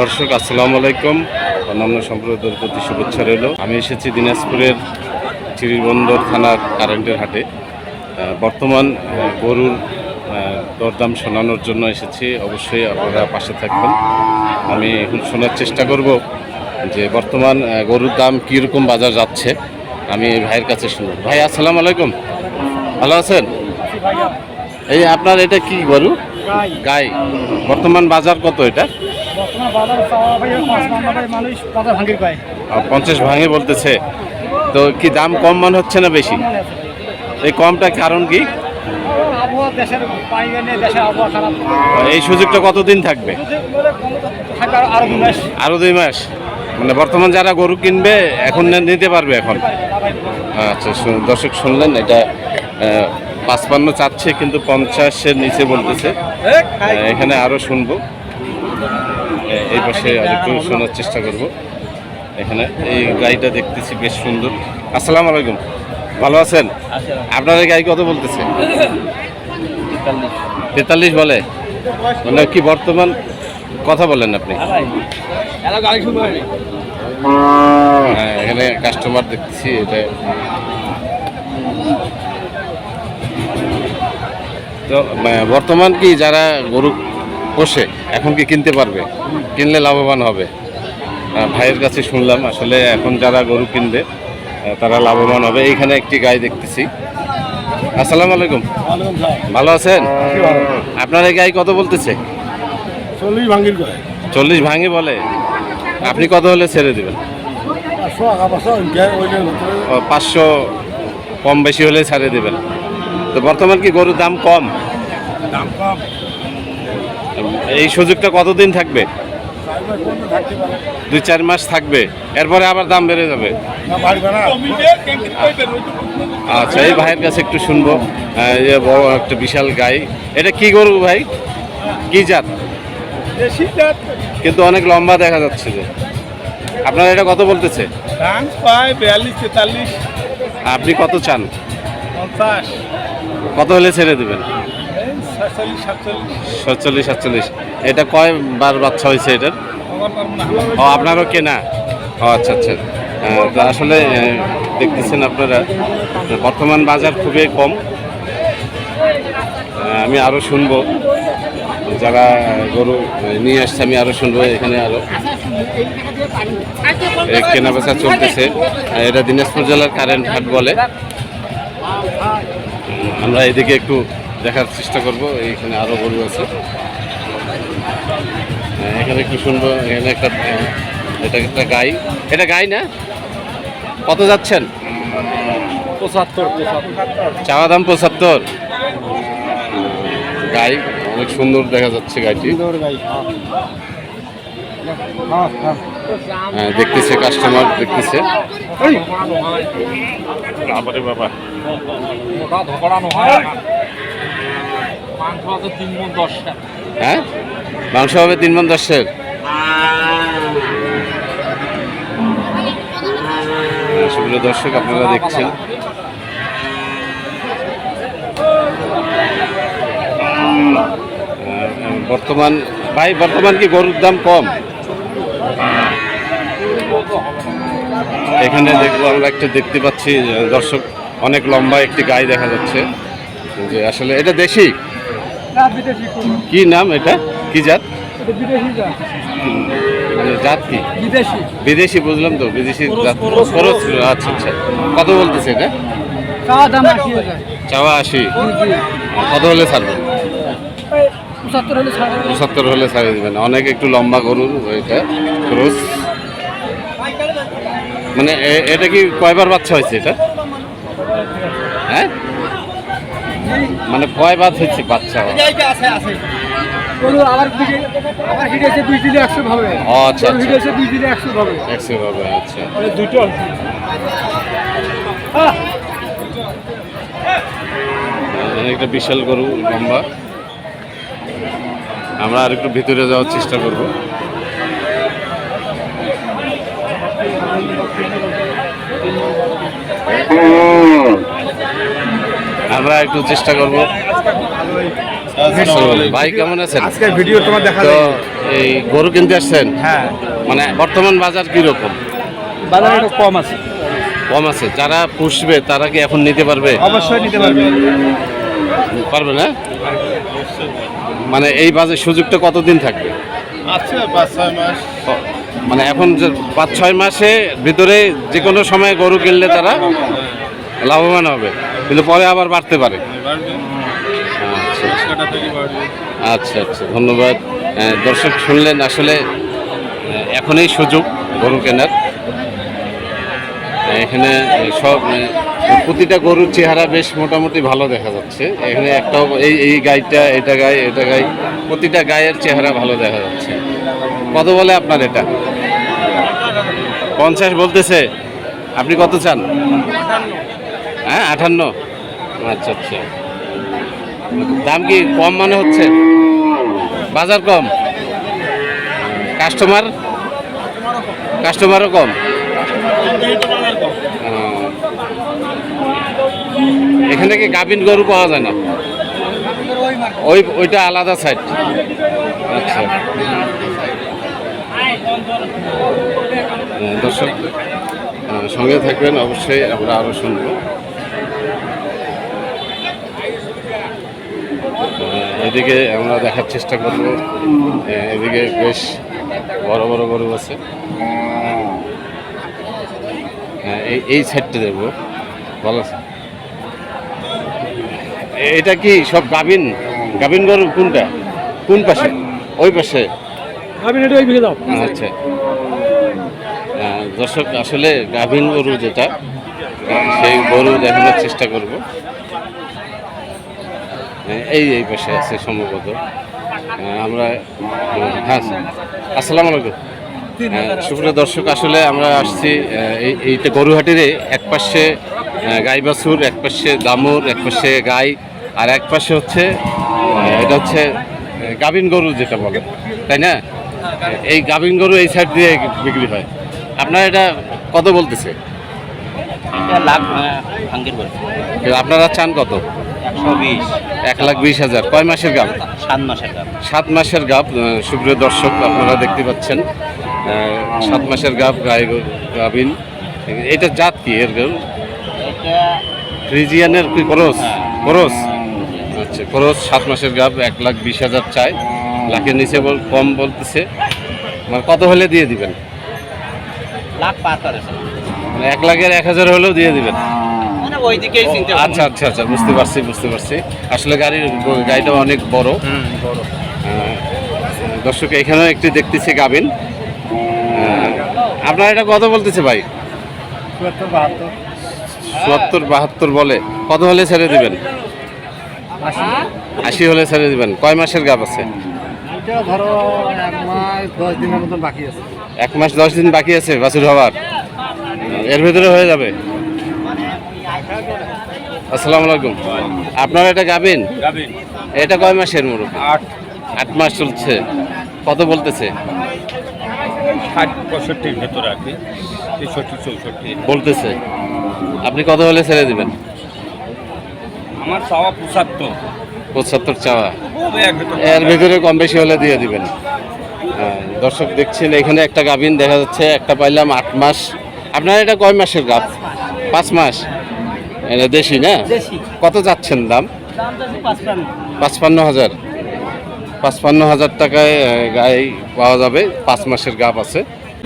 দর্শক আসসালামু আলাইকুম। অন্যান্য সম্প্রদায়ের প্রতি শুভেচ্ছা রইল। আমি এসেছি দিনাজপুরের চিরিবন্দর থানার কারেন্টের হাটে। বর্তমান গরুর দরদাম শোনানোর জন্য এসেছি। অবশ্যই আপনারা পাশে থাকবেন। আমি এখন শোনার চেষ্টা করব যে বর্তমান গরুর দাম কীরকম বাজার যাচ্ছে। আমি ভাইয়ের কাছে শুনব। ভাই আসসালামু আলাইকুম। ভালো আছেন? এই আপনার এটা কি গরু? গাই। বর্তমান বাজার কত এটা? বর্তমান বাজার চাওয়া ভাই পাঁচ নম্বরের মানুষ বাজার ভাঙির পায়। পঞ্চাশ ভাঙে বলতেছে। তো কি দাম কম মনে হচ্ছে না বেশি। এই কমটা কারণ কি? এই সুযোগটা কতদিন থাকবে? আরো- দুই মাস। মানে বর্তমান যারা গরু কিনবে এখন নিতে পারবে এখন। আচ্ছা দর্শক শুনলেন এটা পাঁচপান্ন চাচ্ছে কিন্তু পঞ্চাশের নিচে বলতেছে। এখানে আরও শুনব। এই পাশে আরেকটু শোনার চেষ্টা করব। এখানে এই গাড়িটা দেখতেছি বেশ সুন্দর। আসসালামু আলাইকুম। ভালো আছেন? আপনার এই গাড়ি কত বলতেছে? তেতাল্লিশ বলে। মানে কি বর্তমান? কথা বলেন আপনি। হ্যাঁ এখানে কাস্টমার দেখতেছি, এটা। তো বর্তমান কি যারা গরু পোষে এখন কি কিনতে পারবে? কিনলে লাভবান হবে। ভাইয়ের কাছে শুনলাম আসলে এখন যারা গরু কিনবে তারা লাভবান হবে। এইখানে একটি গাই দেখতেছি। আসসালামু আলাইকুম। ভালো আছেন? আপনার এই গাই কত বলতেছে? চল্লিশ ভাঙির চল্লিশ ভাঙে বলে? আপনি কত হলে ছেড়ে দেবেন? পাঁচশো কম বেশি হলে ছেড়ে দেবেন। তো বর্তমান কি গরুর দাম কম? দাম কম। এই সুযোগটা কতদিন থাকবে? দুই চার মাস থাকবে। এরপরে আবার দাম বেড়ে যাবে। আচ্ছা এই ভাইয়ের কাছে একটু শুনব। যে বড় একটা বিশাল গাই। এটা কি গরু ভাই? কি জাত? কিন্তু অনেক লম্বা দেখা যাচ্ছে যে। আপনার এটা কত বলতেছে? আপনি কত চান? কত হলে ছেড়ে দেবেন? সাতচল্লিশ সাতচল্লিশ। এটা কয়বার বাচ্চা হয়েছে এটার? ও আপনারও কেনা ও আচ্ছা আচ্ছা। আসলে দেখতেছেন আপনারা বর্তমান বাজার খুবই কম। আমি আরও শুনব। যারা গরু নিয়ে আসছে আমি আরও শুনব এখানে আরও কেনা বেচা চলতেছে। এটা দিনাজপুর জেলার কারেন্ট হাট বলে। আমরা এদিকে একটু দেখার চেষ্টা করব এইখানে আরও গরু আছে। হ্যাঁ, এখানে একটু শুনব এখানে একটা এটা একটা গাই। এটা গাই না? কত যাচ্ছেন? পঁচাত্তর চাওয়া দাম পঁচাত্তর। গাই অনেক সুন্দর দেখা যাচ্ছে গাইটি। হ্যাঁ। হ্যাঁ হ্যাঁ। দেখতেছে কাস্টমার দেখতেছে। বাবা। ধকড়ানো হয় মাংস আছে তিন মন দশটা। হ্যাঁ? মাংস হবে তিন মন হ্যাঁ, সুপ্রিয় দর্শক আপনারা দেখছেন। বর্তমান ভাই বর্তমান কি গরুর দাম কম? এখানে দেখব আমরা একটা দেখতে পাচ্ছি দর্শক অনেক লম্বা একটি গাই দেখা যাচ্ছে। যে আসলে এটা দেশি? কি নাম এটা? কি জাত? মানে জাত কি? বিদেশি। বুঝলাম তো বিদেশি জাত। খরচ আচ্ছা আচ্ছা। কত বলতেছে এটা? চাওয়া আশি আশি? কত হলে ছাড়বেন পঁচাত্তর হলে ছাড়িয়ে দেবেন। অনেক একটু লম্বা গরুর এটা ক্রোস মানে এটা কি কয়বার বাচ্চা হয়েছে এটা? হবে ও আচ্ছা গরু হিটে আচ্ছা দিলে একশো আচ্ছা। দুটো একটা বিশাল গরু লম্বা। আমরা আর একটু ভিতরে যাওয়ার চেষ্টা করব। আমরা একটু চেষ্টা করব। ভাই কেমন আছেন? আজকের ভিডিও তোমার দেখা তো এই গরু কিনতে আসছেন? হ্যাঁ। মানে বর্তমান বাজার কীরকম? বাজার একটু কম আছে। কম আছে। যারা পুষবে তারা কি এখন নিতে পারবে? অবশ্যই নিতে পারবে। পারবে না? মানে এই বাজার সুযোগটা কতদিন থাকবে? আছে পাঁচ ছয় মাস। মানে এখন যে পাঁচ ছয় মাসে ভিতরে যে কোনো সময় গরু কিনলে তারা লাভবান হবে কিন্তু পরে আবার বাড়তে পারে। আচ্ছা। থেকে বাড়বে। আচ্ছা আচ্ছা ধন্যবাদ। দর্শক শুনলেন আসলে এখনই সুযোগ গরু কেনার। এখানে সব প্রতিটা গরুর চেহারা বেশ মোটামুটি ভালো দেখা যাচ্ছে। এখানে একটাও এই এই গাইটা এটা গাই এটা গাই প্রতিটা গায়ের চেহারা ভালো দেখা যাচ্ছে। কত বলে আপনার এটা? পঞ্চাশ বলতেছে। আপনি কত চান? হ্যাঁ আটান্ন আচ্ছা আচ্ছা। দাম কি কম মানে হচ্ছে? বাজার কম? কাস্টমার? কাস্টমারও কম? এখানে কি গাভিন গরু পাওয়া যায় না? ওই, ওইটা আলাদা সাইড আচ্ছা। দর্শক সঙ্গে থাকবেন, অবশ্যই আমরা আরও শুনব। এদিকে আমরা দেখার চেষ্টা করব। এদিকে বেশ বড় বড় গরু আছে। হ্যাঁ, এই এই সাইডটা দেখব। ভালো আছে। এটা কি সব গাভিন? গাভিন গরু কোনটা? কোন পাশে? ওই পাশে। আচ্ছা। দর্শক আসলে গাভিন গরু যেটা সেই গরু দেখানোর চেষ্টা করব। এই এই পাশে আছে সম্ভবত। আমরা হ্যাঁ আসসালামু আলাইকুম। হ্যাঁ, সুপ্রিয় দর্শক আসলে আমরা আসছি এইটা গরুহাটিরে এক পাশে গাই বাছুর এক পাশে দামুর এক পাশে গাই আর এক পাশে হচ্ছে এটা হচ্ছে গাভিন গরু যেটা বলে তাই না? এই গাভিন গরু এই সাইড দিয়ে বিক্রি হয়। আপনার এটা কত বলতেছে? আপনারা চান কত? এক লাখ বিশ হাজার। কয় মাসের গাভ সাত মাসের দাম সাত মাসের আহ, সুপ্রিয় দর্শক আপনারা দেখতে পাচ্ছেন সাত মাসের গাভ গাই গাভিন। এটা জাত কি এর ফ্রিজিয়ানের কি খরচ? খরচ? আচ্ছা খরচ সাত মাসের গাভ এক লাখ বিশ হাজার চাই। লাখের নিচে বল কম বলতেছে। মানে কত হলে দিয়ে দিবেন? লাখ করেছে মানে এক লাখের এক হাজার হলেও দিয়ে দিবেন। মানে ওই দিকেই চিনতে আচ্ছা আচ্ছা আচ্ছা বুঝতে পারছি বুঝতে পারছি। আসলে গাড়ির গাড়িটা অনেক বড়। দর্শক এখানেও একটি দেখতেছি গাবিন। আপনার এটা কত বলতেছে ভাই? চুয়াত্তর বাহাত্তর। বলে। কত হলে ছেড়ে দিবেন? আশি। হলে ছেড়ে দিবেন। কয় মাসের গাব আছে? এক মাস দশ দিনের মতন বাকি আছে। এক মাস দশ দিন বাকি আছে বাছুর হওয়ার। এর ভিতরে হয়ে যাবে। আসসালামু আলাইকুম। আপনার এটা গাবিন? এটা কয় মাসের মুরুখ আট। আট মাস চলছে। কত বলতেছে? ষাট পঁয়ষট্টির ভেতরে আর কি। তেষট্টি চৌষট্টি। বলতেছে। আপনি কত হলে ছেড়ে দেবেন? আমার চাওয়া পঁচাত্তর। পঁচাত্তর চাওয়া। এর ভিতরে কম বেশি হলে দিয়ে দিবেন। হ্যাঁ, দর্শক দেখছেন এখানে একটা গাভিন দেখা যাচ্ছে একটা পাইলাম আট মাস। আপনার এটা কয় মাসের গাভ পাঁচ মাস। এটা দেশি না? কত যাচ্ছেন দাম? পাঁচপান্ন। হাজার। পাঁচপান্ন হাজার টাকায় গাই পাওয়া যাবে। পাঁচ মাসের গাভ আছে।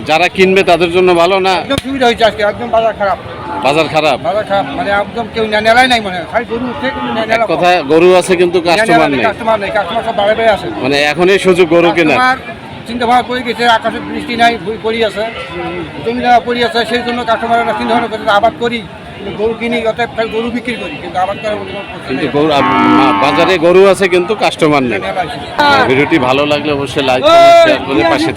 যারা কিনবে তাদের জন্য ভালো না? সুবিধা হয়েছে আজকে একদম বাজার খারাপ। বাজার খারাপ? বাজার খারাপ মানে একদম কেউ নেলাই নাই মানে খালি গরু কিন্তু কথা গরু আছে কিন্তু কাস্টমার নেই কাস্টমার নেই কাস্টমার সব বাড়ে বাড়ে আসে। মানে এখনই সুযোগ গরু কেনা চিন্তা ভাবনা করে গেছে আকাশে বৃষ্টি নাই পড়ি আছে। জমি জায়গা পড়ি আছে সেই জন্য কাস্টমাররা চিন্তা ভাবনা করছে আবাদ করি। গরু কিনি অর্থাৎ গরু বিক্রি করি কিন্তু কিন্তু গরু বাজারে গরু আছে কিন্তু কাস্টমার নেই। নেলাই ভিডিওটি ভালো লাগলে অবশ্যই লাইক শেয়ার করে পাশে